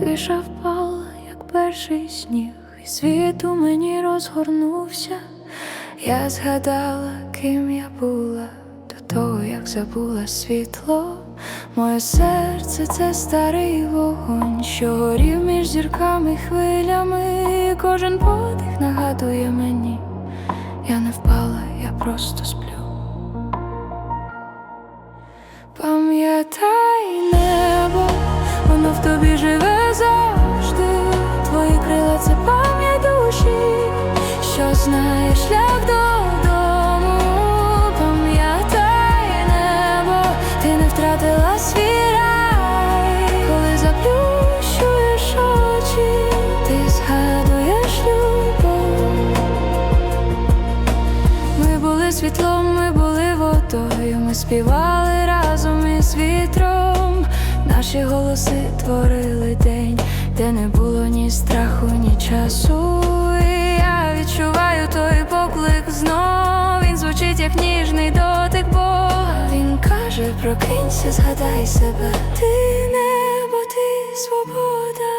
Тиша впала, як перший сніг, і світ у мені розгорнувся. Я згадала, ким я була до того, як забула світло. Моє серце це старий вогонь, що горів між зірками хвилями. Кожен подих нагадує мені, я не впала, я просто сплю. Шлях додому. Пам'ятай небо, ти не втратила свій рай, коли заплющуєш очі, ти згадуєш любов. Ми були світлом, ми були водою, ми співали разом із вітром. Наші голоси творили день, де не було ні страху, ні часу. Каже: прокинься, згадай себе. Ти небо, ти свобода.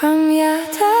Пам'ятай